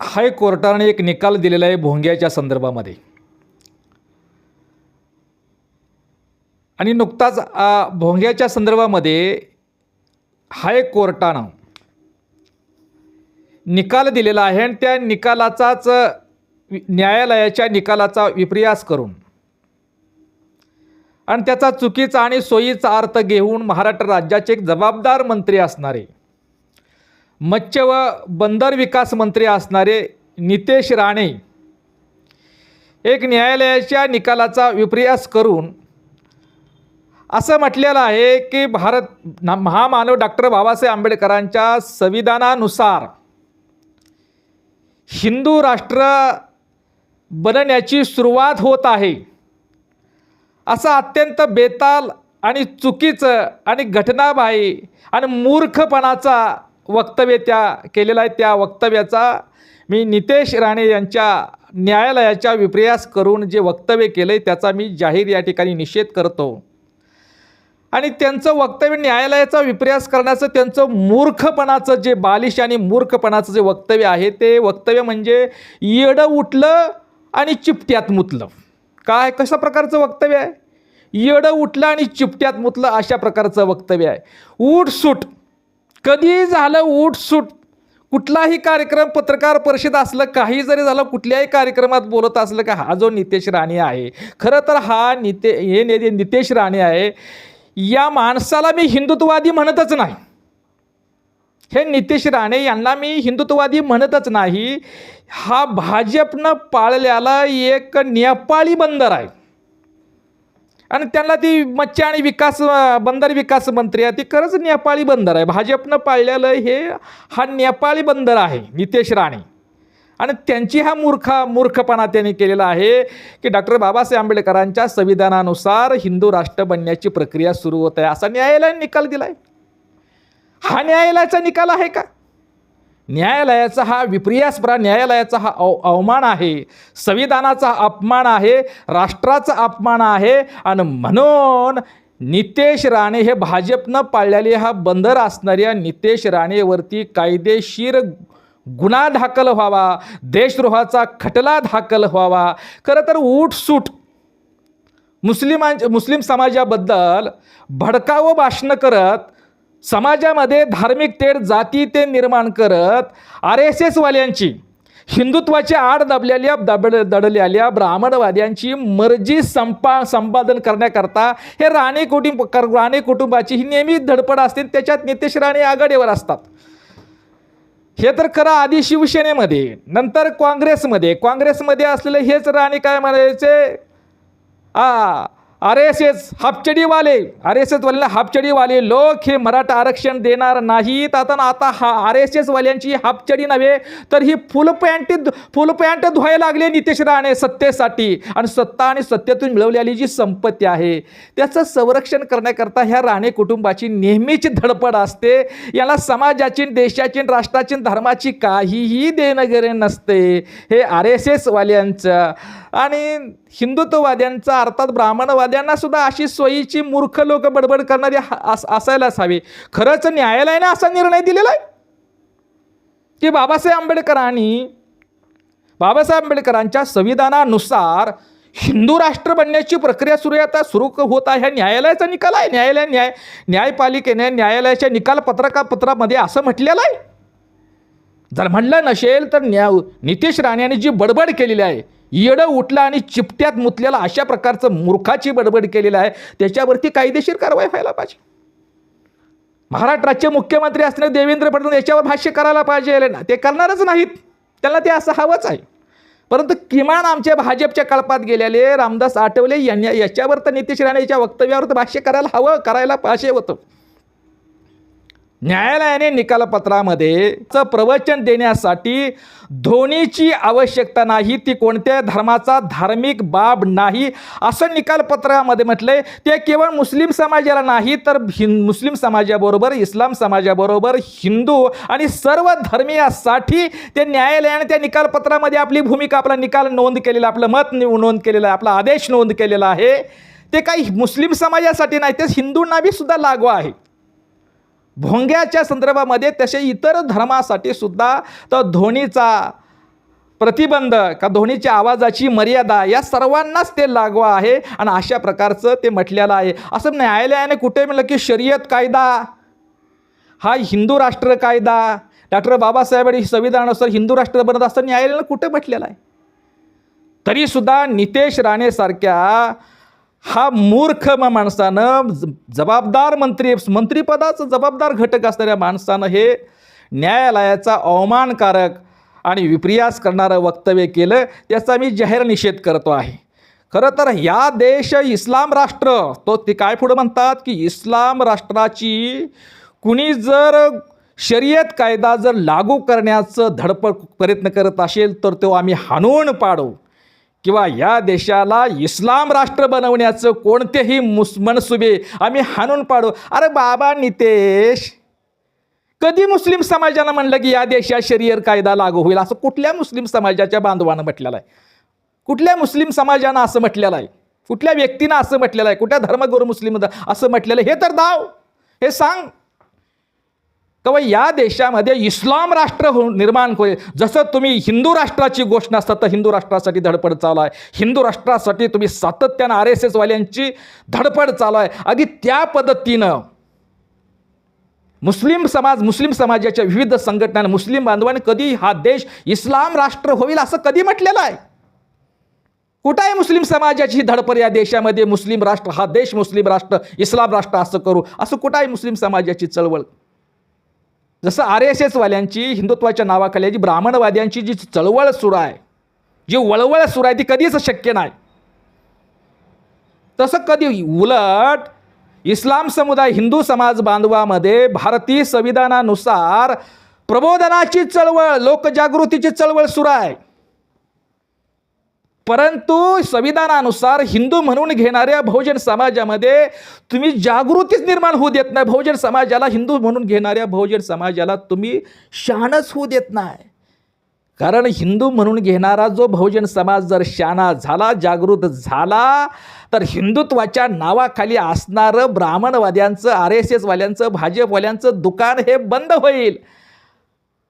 हायकोर्टाने एक निकाल दिलेला आहे भोंग्याच्या संदर्भामध्ये. आणि नुकताच भोंग्याच्या संदर्भामध्ये हायकोर्टानं निकाल दिलेला आहे आणि त्या निकालाचाच न्यायालयाच्या निकालाचा विपर्यास करून आणि त्याचा चुकीचा आणि सोयीचा अर्थ घेऊन महाराष्ट्र राज्याचे एक जबाबदार मंत्री असणारे मत्स्य व बंदर विकास मंत्री असणारे नितेश राणे एक न्यायालयाच्या निकालाचा विपर्यास करून असं म्हटलेलं आहे की भारत महामानव डॉक्टर बाबासाहेब आंबेडकरांच्या संविधानानुसार हिंदू राष्ट्र बनण्याची सुरुवात होत आहे. असं अत्यंत बेताल आणि चुकीचं आणि घटनाबाही आणि मूर्खपणाचा वक्तव्य त्या केलेलं आहे. त्या वक्तव्याचा मी नितेश राणे यांच्या न्यायालयाच्या विपर्यास करून जे वक्तव्य केलं आहे त्याचा मी जाहीर या ठिकाणी निषेध करतो. आणि त्यांचं वक्तव्य न्यायालयाचा विपर्यास करण्याचं त्यांचं मूर्खपणाचं जे बालिश आणि मूर्खपणाचं जे वक्तव्य आहे ते वक्तव्य म्हणजे येडं उठलं आणि चिपट्यात मुतलं. काय कशा प्रकारचं वक्तव्य आहे? येडं उठलं आणि चिपट्यात मुतलं अशा प्रकारचं वक्तव्य आहे. उठसूट कधी झालं उठसूट कुठलाही कार्यक्रम पत्रकार परिषद असलं काही जरी झालं कुठल्याही कार्यक्रमात बोलत असलं का हा जो नितेश राणे आहे खरं तर हा निते हे ने नितेश राणे आहे या माणसाला मी हिंदुत्ववादी म्हणतच नाही. हे नितेश राणे यांना मी हिंदुत्ववादी म्हणतच नाही. हा भाजपनं पाळलेला एक नेपाळी बंदर आहे. आणि त्यांना ती मच्छी आणि विकास बंदर विकास मंत्री आहे. ती खरंच नेपाळी बंदर आहे. भाजपनं पाळलेलं हे हा नेपाळी बंदर आहे नितेश राणे. आणि त्यांची हा मूर्खा मूर्खपणा त्यांनी केलेला आहे की डॉक्टर बाबासाहेब आंबेडकरांच्या संविधानानुसार हिंदू राष्ट्र बनण्याची प्रक्रिया सुरू होत आहे. असा न्यायालयाने निकाल दिला आहे हा न्यायालयाचा निकाल आहे का? न्यायालयाचा हा विप्रियास्परा न्यायालयाचा हा अव अवमान आहे. संविधानाचा अपमान आहे राष्ट्राचा अपमान आहे आणि म्हणून नितेश राणे हे भाजपनं पाळलेले हा बंदर असणाऱ्या नितेश राणेवरती कायदेशीर गुन्हा दाखल व्हावा देशद्रोहाचा खटला दाखल व्हावा. खरं तर उठसूट मुस्लिमां मुस्लिम समाजाबद्दल भडकावं भाषणं करत समाजामध्ये धार्मिक तेढ जाती ते निर्माण करत आर एस एसवाल्यांची हिंदुत्वाच्या आड दबलेल्या दबड दडलेल्या ब्राह्मणवाद्यांची मर्जी संपा संपादन करण्याकरता हे राणे कुटुंब कर- राणे कुटुंबाची ही नेहमी धडपड असते. त्याच्यात नितेश राणे आघाडीवर असतात. हे तर खरं आधी शिवसेनेमध्ये नंतर काँग्रेसमध्ये. काँग्रेसमध्ये असलेले हेच राणे काय म्हणायचे? आ आर एस एस हापचडीवाले आर एस एसवाले हापचडीवाले लोक हे मराठा आरक्षण देणार नाहीत. आता ना आता हा आर एस एसवाल्यांची हापचडी नव्हे तर ही फुल पॅन्ट फुल पॅन्ट धुवायला लागले नितेश राणे सत्तेसाठी. आणि सत्ता आणि सत्तेतून मिळवलेली जी संपत्ती आहे त्याचं संरक्षण करण्याकरता ह्या राणे कुटुंबाची नेहमीची धडपड असते. याला समाजाची देशाची राष्ट्राची धर्माची काहीही देणं नसते. हे आर एस एसवाल्यांचं आणि हिंदुत्ववाद्यांचा अर्थात ब्राह्मणवाद ब्राह्मणवाद्यांना सुद्धा अशी सोयीची मूर्ख लोक बडबड करणारी असायलाच हवी. खरंच न्यायालयाने असा निर्णय दिलेला आहे? की बाबासाहेब आंबेडकरांनी बाबासाहेब आंबेडकरांच्या संविधानानुसार हिंदू राष्ट्र बनण्याची प्रक्रिया सुरू आता सुरू होत आहे. हा न्यायालयाचा निकाल आहे. न्यायालय न्याय न्यायपालिकेने न्यायालयाच्या निकाल पत्रका पत्रामध्ये असं म्हटलेलं आहे. जर म्हणलं नसेल तर न्या नितेश राणेने जी बडबड केलेली आहे येडं उठलं आणि चिपट्यात मुतल्याला अशा प्रकारचं मूर्खाची बडबड केलेलं आहे त्याच्यावरती कायदेशीर कारवाई व्हायला पाहिजे. महाराष्ट्राचे मुख्यमंत्री असणारे देवेंद्र फडणवीस याच्यावर भाष्य करायला पाहिजे ना ते करणारच नाहीत. त्यांना ते असं हवंच आहे. परंतु किमान आमच्या भाजपच्या कळपात गेलेले रामदास आठवले यांनी याच्यावर तर नितेश राणे याच्या वक्तव्यावर तर भाष्य करायला हवं करायला पाहिजे होतं. न्यायालयाने निकालपत्रामध्ये चं प्रवचन देण्यासाठी धोनीची आवश्यकता नाही ती कोणत्या धर्माचा धार्मिक बाब नाही असं निकालपत्रामध्ये म्हटलंय. ते केवळ मुस्लिम समाजाला नाही तर हिं मुस्लिम समाजाबरोबर इस्लाम समाजाबरोबर हिंदू आणि सर्व धर्मीयासाठी ते न्यायालयाने त्या निकालपत्रामध्ये आपली भूमिका आपला निकाल नोंद केलेला आपलं मत नोंद केलेलं आहे आपला आदेश नोंद केलेला आहे. ते काही मुस्लिम समाजासाठी नाही ते हिंदूंना बी सुद्धा लागू आहे. भोंग्याच्या संदर्भामध्ये तसे इतर धर्मासाठी सुद्धा तर धोनीचा प्रतिबंध का ध्वनीच्या आवाजाची मर्यादा या सर्वांनाच ते लागू आहे आणि अशा प्रकारचं ते म्हटलेलं आहे. असं न्यायालयाने कुठे म्हणलं की शर्यत कायदा हा हिंदू राष्ट्र कायदा डॉक्टर बाबासाहेबांनी संविधानानुसार हिंदू राष्ट्र बनत असताना न्यायालयानं कुठे म्हटलेलं आहे? तरीसुद्धा नितेश राणेसारख्या हा मूर्ख माणसानं ज- जबाबदार मंत्री मंत्रिपदाचं जबाबदार घटक असणाऱ्या माणसानं हे न्यायालयाचा अवमानकारक आणि विप्रियास करणारं वक्तव्य केलं त्याचा मी जाहीर निषेध करतो आहे. खरं तर या देश इस्लाम राष्ट्र तो ते काय पुढं म्हणतात की इस्लाम राष्ट्राची कुणी जर शर्यत कायदा जर लागू करण्याचं धडपड प्रयत्न करत असेल तर तो आम्ही हाणून पाडू. किंवा या देशाला इस्लाम राष्ट्र बनवण्याचं कोणतेही मुस मनसुबे आम्ही हाणून पाडू. अरे बाबा नितेश कधी मुस्लिम समाजानं म्हणलं की या देशात शरियर कायदा लागू होईल? असं कुठल्या मुस्लिम समाजाच्या बांधवानं म्हटलेलं आहे? कुठल्या मुस्लिम समाजानं असं म्हटलेलं आहे? कुठल्या व्यक्तीनं असं म्हटलेलं आहे? कुठल्या धर्मगुरू मुस्लिम असं म्हटलेलं आहे? हे तर दाव. हे सांग. तेव्हा या देशामध्ये इस्लाम राष्ट्र हो निर्माण होईल. जसं तुम्ही हिंदू राष्ट्राची घोषणा असता तर हिंदू राष्ट्रासाठी धडपड चालू आहे हिंदू राष्ट्रासाठी तुम्ही सातत्यानं आर एस एसवाल्यांची धडपड चालू आहे अगदी त्या पद्धतीनं मुस्लिम समाज मुस्लिम समाजाच्या विविध संघटना मुस्लिम बांधवांनी कधी हा देश इस्लाम राष्ट्र होईल असं कधी म्हटलेलं आहे? कुठं आहे मुस्लिम समाजाची धडपड या देशामध्ये? मुस्लिम राष्ट्र हा देश मुस्लिम राष्ट्र इस्लाम राष्ट्र असं करू. असं कुठं आहे मुस्लिम समाजाची चळवळ? जसं आर एस एसवाल्यांची हिंदुत्वाच्या नावाखाली जी ब्राह्मणवाद्यांची जी चळवळ सुरू आहे जी वळवळ सुरू आहे ती कधीच शक्य नाही. तसं कधी उलट इस्लाम समुदाय हिंदू समाज बांधवामध्ये भारतीय संविधानानुसार प्रबोधनाची चळवळ लोकजागृतीची चळवळ सुरू आहे. परंतु संविधानानुसार हिंदू म्हणून घेणाऱ्या बहुजन समाजामध्ये तुम्ही जागृतीच निर्माण होऊ देत नाही. बहुजन समाजाला हिंदू म्हणून घेणाऱ्या बहुजन समाजाला तुम्ही शहाणच होऊ देत नाही. कारण हिंदू म्हणून घेणारा जो बहुजन समाज जर शाणा झाला जागृत झाला तर हिंदुत्वाच्या नावाखाली असणारं ब्राह्मणवाद्यांचं आर एस एसवाल्यांचं भाजपवाल्यांचं दुकान हे बंद होईल.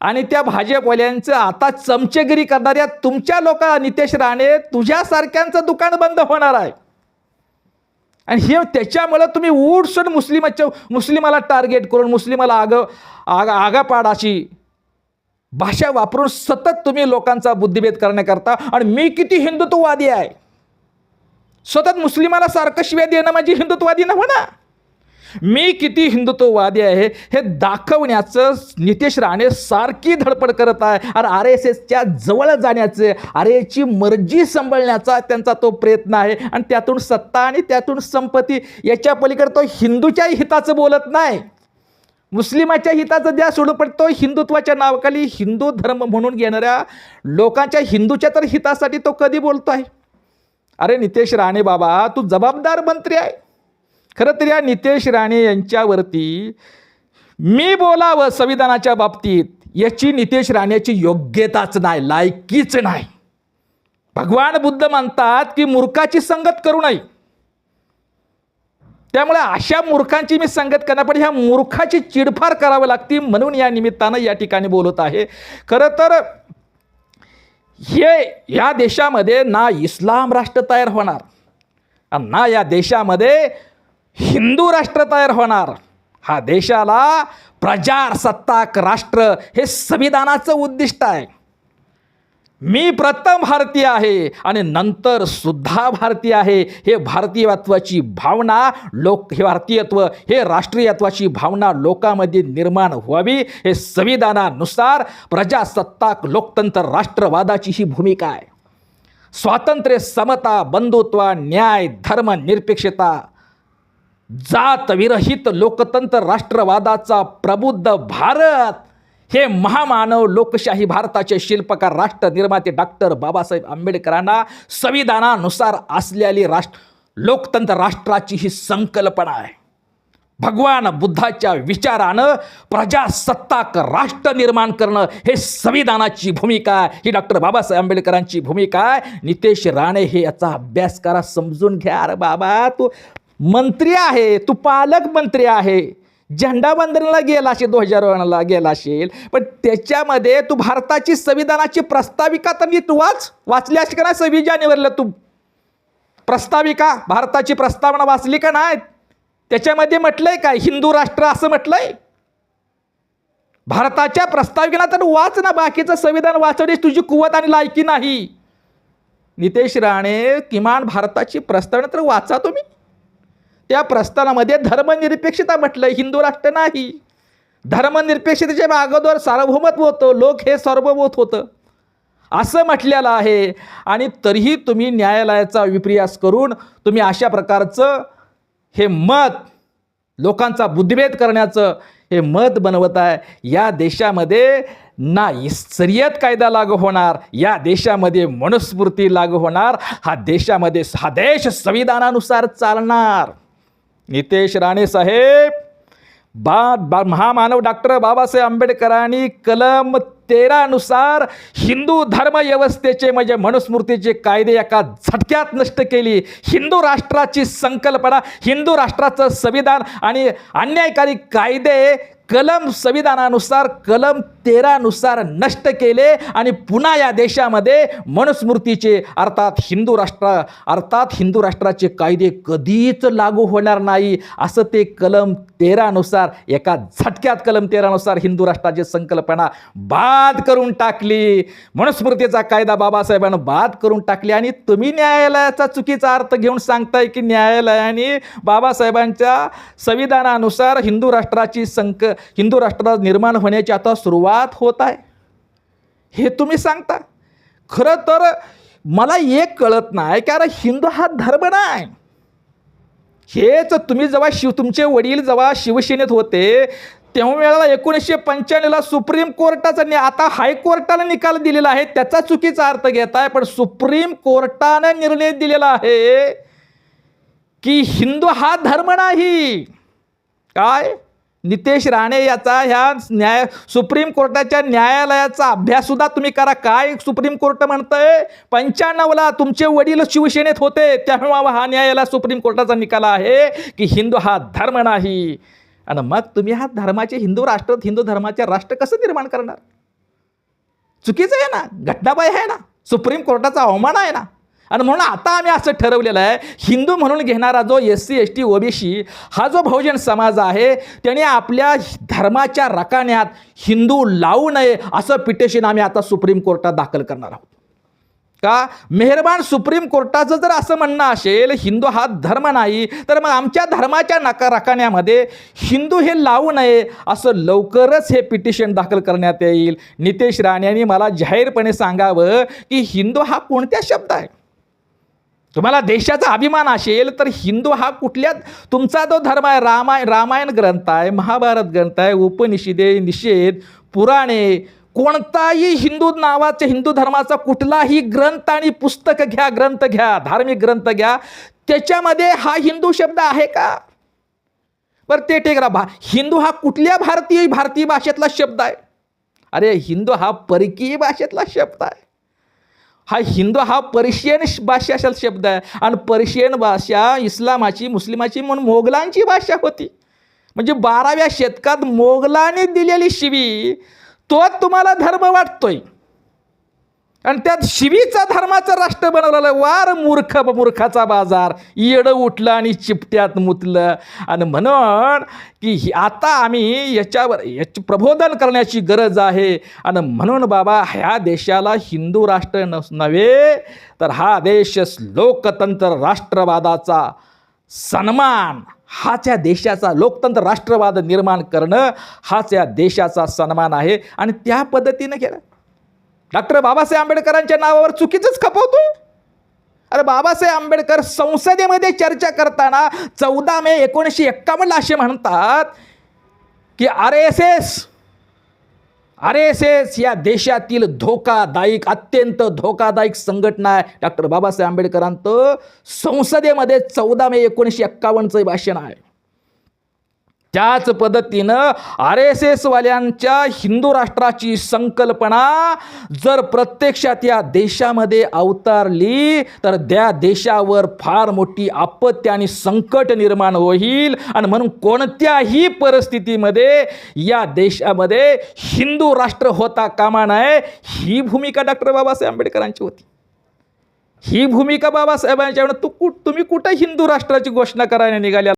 आणि त्या भाजपवाल्यांचं आता चमचेगिरी करणाऱ्या तुमच्या लोक नितेश राणे तुझ्यासारख्यांचं दुकान बंद होणार आहे. आणि हे त्याच्यामुळं तुम्ही उठसूट मुस्लिमाच्या मुस्लिमाला टार्गेट करून मुस्लिमाला आग आग आगापाडाशी भाषा वापरून सतत तुम्ही लोकांचा बुद्धिभेद करण्याकरता आणि मी किती हिंदुत्ववादी आहे. सतत मुस्लिमाला सारखं शिव्या देणं म्हणजे हिंदुत्ववादी ना ना मी किती हिंदुत्ववादी आहे हे दाखवण्याचं नितेश राणे सारखी धडपड करत आहे. आणि आर एस एसच्या जवळ जाण्याचे आर एसची मर्जी सांभाळण्याचा त्यांचा तो प्रयत्न आहे. आणि त्यातून सत्ता आणि त्यातून संपत्ती याच्या पलीकडे तो हिंदूच्या हिताचं बोलत नाही. मुस्लिमाच्या हिताचं द्या सोडू पण तो हिंदुत्वाच्या नावाखाली हिंदू धर्म म्हणून घेणाऱ्या लोकांच्या हिंदूच्या तर हितासाठी तो कधी बोलतो आहे अरे नितेश राणे बाबा तू जबाबदार मंत्री आहे. खरं तर या नितेश राणे यांच्यावरती मी बोलावं संविधानाच्या बाबतीत याची नितेश राणेची योग्यताच नाही लायकीच नाही. भगवान बुद्ध म्हणतात की मूर्खाची संगत करू नये. त्यामुळे अशा मूर्खांची मी संगत करणार पण ह्या मूर्खाची चिडफार करावी लागती म्हणून या निमित्तानं या ठिकाणी बोलत आहे. खरं तर हे या देशामध्ये ना इस्लाम राष्ट्र तयार होणार ना या देशामध्ये हिंदू राष्ट्र तयार होणार. हा देशाला प्रजासत्ताक राष्ट्र हे संविधानाचं उद्दिष्ट आहे. मी प्रथम भारतीय आहे आणि नंतर सुद्धा भारतीय आहे. हे भारतीयत्वाची भावना लोक हे भारतीयत्व हे राष्ट्रीयत्वाची भावना लोकांमध्ये निर्माण व्हावी. हे संविधानानुसार प्रजासत्ताक लोकतंत्र राष्ट्रवादाची ही भूमिका आहे. स्वातंत्र्य समता बंधुत्व न्याय धर्म निरपेक्षता जातविरहित लोकतंत्र राष्ट्रवादाचा प्रबुद्ध भारत. हे महामानव लोकशाही भारताचे शिल्पकार राष्ट्र निर्माते डॉक्टर बाबासाहेब आंबेडकरांना संविधानानुसार असलेली राष्ट्र लोकतंत्र राष्ट्राची ही संकल्पना आहे. भगवान बुद्धाच्या विचारानं प्रजासत्ताक राष्ट्र निर्माण करणं हे संविधानाची भूमिका आहे. ही डॉक्टर बाबासाहेब आंबेडकरांची भूमिका आहे. नितेश राणे हे याचा अभ्यास करा समजून घ्या. अरे बाबा तू मंत्री आहे तू पालकमंत्री आहे. झेंडा वंदनेला गेला असेल ध्वजारोहणाला गेला असेल पण त्याच्यामध्ये तू भारताची संविधानाची प्रस्ताविका तर नीट वाच. वाचली अशी का नाही सव्वीस जानेवारीला तू? प्रस्ताविका भारताची प्रस्तावना वाचली का नाही? त्याच्यामध्ये म्हटलंय काय? हिंदू राष्ट्र असं म्हटलंय? भारताच्या प्रस्ताविकेला तर वाच ना बाकीचं संविधान वाचवण्याची तुझी कुवत आणि लायकी नाही. नितेश राणे किमान भारताची प्रस्तावना तर वाचा तुम्ही. त्या प्रस्थानामध्ये धर्मनिरपेक्षता म्हटलं हिंदू राष्ट्र नाही. धर्मनिरपेक्षतेच्या अगोदर सार्वभौमत्व होतं लोक हे सार्वभौमत होतं. असं म्हटलेलं आहे. आणि तरीही तुम्ही न्यायालयाचा विप्रयास करून तुम्ही अशा प्रकारचं हे मत लोकांचा बुद्धिभेद करण्याचं हे मत बनवत आहे या देशामध्ये ना शर्यत कायदा लागू होणार या देशामध्ये मनुस्मृती लागू होणार हा देशामध्ये हा देश संविधानानुसार चालणार. नितेश राणे साहेब बा बा महामानव डॉक्टर बाबासाहेब आंबेडकरांनी कलम तेरानुसार हिंदू धर्म व्यवस्थेचे म्हणजे मनुस्मृतीचे कायदे एका झटक्यात नष्ट केली. हिंदू राष्ट्राची संकल्पना हिंदू राष्ट्राचं संविधान आणि अन्यायकारी कायदे कलम संविधानानुसार कलम तेरानुसार नष्ट केले आणि पुन्हा या देशामध्ये मनुस्मृतीचे अर्थात हिंदू राष्ट्र अर्थात हिंदू राष्ट्राचे कायदे कधीच लागू होणार नाही. असं ते कलम तेरानुसार एका झटक्यात कलम तेरानुसार हिंदू राष्ट्राची संकल्पना बाद करून टाकली. मनुस्मृतीचा कायदा बाबासाहेबांना बाद करून टाकली. आणि तुम्ही न्यायालयाचा चुकीचा अर्थ घेऊन सांगताय की न्यायालयाने बाबासाहेबांच्या संविधानानुसार हिंदू राष्ट्राची संक हिंदू राष्ट्रात निर्माण होण्याची आता सुरुवात होत आहे. हे तुम्ही सांगता? खरं तर मला एक कळत नाही कारण हिंदू हा धर्म नाही. हेच तुम्ही जेव्हा शिव तुमचे वडील जेव्हा शिवसेनेत होते तेव्हा वेळेला एकोणीसशे पंच्याण्णवला सुप्रीम कोर्टाचा नि आता हायकोर्टानं निकाल दिलेला आहे. त्याचा चुकीचा अर्थ घेत आहे पण सुप्रीम कोर्टानं निर्णय दिलेला आहे की हिंदू हा धर्म नाही. काय? नितेश राणे याचा ह्या न्याय सुप्रीम कोर्टाच्या न्यायालयाचा अभ्याससुद्धा तुम्ही करा. काय सुप्रीम कोर्ट म्हणतंय? पंच्याण्णवला तुमचे वडील शिवसेनेत होते. त्यामुळे हा न्यायालय सुप्रीम कोर्टाचा निकाल आहे की हिंदू हा धर्म नाही. आणि मग तुम्ही हा धर्माचे हिंदू राष्ट्र हिंदू धर्माचे राष्ट्र कसं निर्माण करणार? चुकीचं आहे ना? घटनाबाई आहे ना? सुप्रीम कोर्टाचा अवमान आहे ना? आणि म्हणून आता आम्ही असं ठरवलेलं आहे हिंदू म्हणून घेणारा जो S C S T OBC हा जो बहुजन समाज आहे त्याने आपल्या धर्माच्या रकान्यात हिंदू लावू नये असं पिटिशन आम्ही आता सुप्रीम कोर्टात दाखल करणार आहोत. का? मेहरबान सुप्रीम कोर्टाचं जर असं म्हणणं असेल हिंदू हा धर्म नाही तर मग आमच्या धर्माच्या नाका राखण्यामध्ये हिंदू हे लावू नये असं लवकरच हे पिटिशन दाखल करण्यात येईल. नितेश राणे यांनी मला जाहीरपणे सांगावं की हिंदू हा कोणत्या शब्द आहे? तुम्हाला देशाचा अभिमान असेल तर हिंदू हा कुठल्या तुमचा जो धर्म आहे रामाय रामायण ग्रंथ आहे महाभारत ग्रंथ आहे उपनिषदे निषेध पुराणे कोणताही हिंदू नावाचे हिंदू धर्माचा कुठलाही ग्रंथ आणि पुस्तक घ्या ग्रंथ घ्या धार्मिक ग्रंथ घ्या त्याच्यामध्ये हा हिंदू शब्द आहे का? बरं ते टेक भा हिंदू हा कुठल्या भारतीय भारतीय भाषेतला शब्द आहे? अरे हिंदू हा परकीय भाषेतला शब्द आहे. हा हिंदू हा पर्शियन भाषा शब्द आहे. आणि पर्शियन भाषा इस्लामाची मुस्लिमाची म्हणून मोगलांची भाषा होती. म्हणजे बाराव्या शतकात मोगलांनी दिलेली शिवी तो तुम्हाला धर्म वाटतोय. आणि त्यात शिवीचा धर्माचं राष्ट्र बनवलेलं वार मूर्ख मूर्खाचा बाजार. येडं उठलं आणि चिपट्यात मुतलं. आणि म्हणून की आता आम्ही याच्यावर याची प्रबोधन करण्याची गरज आहे. आणि म्हणून बाबा ह्या देशाला हिंदू राष्ट्र नस नव्हे तर हा देश लोकतंत्र राष्ट्रवादाचा सन्मान हाच या देशाचा लोकतंत्र राष्ट्रवाद निर्माण करणं हाच या देशाचा सन्मान आहे. आणि त्या पद्धतीनं केलं. डॉक्टर बाबासाहेब आंबेडकरांच्या नावावर चुकीचंच खपवतोय अरे बाबासाहेब आंबेडकर संसदेमध्ये चर्चा करताना चौदा मे एकोणीसशे एक्कावन्नला असे म्हणतात की R S S R S S या देशातील धोकादायक अत्यंत धोकादायक संघटना आहे. डॉक्टर बाबासाहेब आंबेडकरांचं संसदेमध्ये चौदा मे एकोणीसशे एक्कावन्नचं भाषण आहे. त्याच पद्धतीनं आर एस एसवाल्यांच्या हिंदू राष्ट्राची संकल्पना जर प्रत्यक्षात या देशामध्ये अवतारली तर त्या देशावर फार मोठी आपत्ती आणि संकट निर्माण होईल. आणि म्हणून कोणत्याही परिस्थितीमध्ये या देशामध्ये हिंदू राष्ट्र होता कामा नये ही भूमिका डॉक्टर बाबासाहेब आंबेडकरांची होती. ही भूमिका बाबासाहेबांच्या तू कुठ तुम्ही कुठं हिंदू राष्ट्राची घोषणा करायला निघाल्या?